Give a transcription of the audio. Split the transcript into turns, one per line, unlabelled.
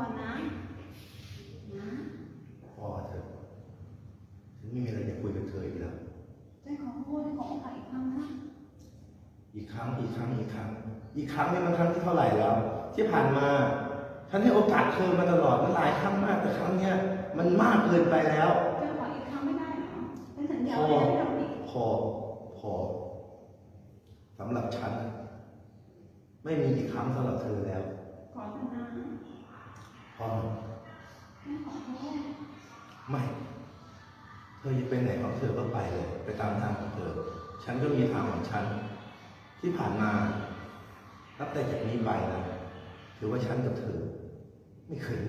่อนนะนะพ
อเถอะฉันไม่มีอะไรจะคุยกับเธออีกแล้ว
ใจขอพูดใโทษขอโอกาสอีกครั้งนะ
อีกครั้งอีกครั้งอีกครั้ง อีกครั้งนี่มันครั้งที่เท่าไหร่แล้ว ที่ผ่านมาฉันให้โอกาสเธอมาตลอดมันหลายครั้งมากแต่ครั้งเนี้ยมันมากเกินไปแล้ว
จะขออีกครั้งไม่ได้หรอเป็นสัญญาว่าจะไม่ทำอีก
พอพอสำหรับฉัน ไม่มีอีกครั้งสำหรับเธอแล้ว
ขอเถอะนะ
พอ
แม่อ
ไม่ เธอจะไปไหนของเธอก็ไปเลย ไปตามทางของเธอ ฉันก็มีทางของฉัน ที่ผ่านมานับแต่จากนี้ไปนะถือว่าฉันกับเธอ ไม่เคย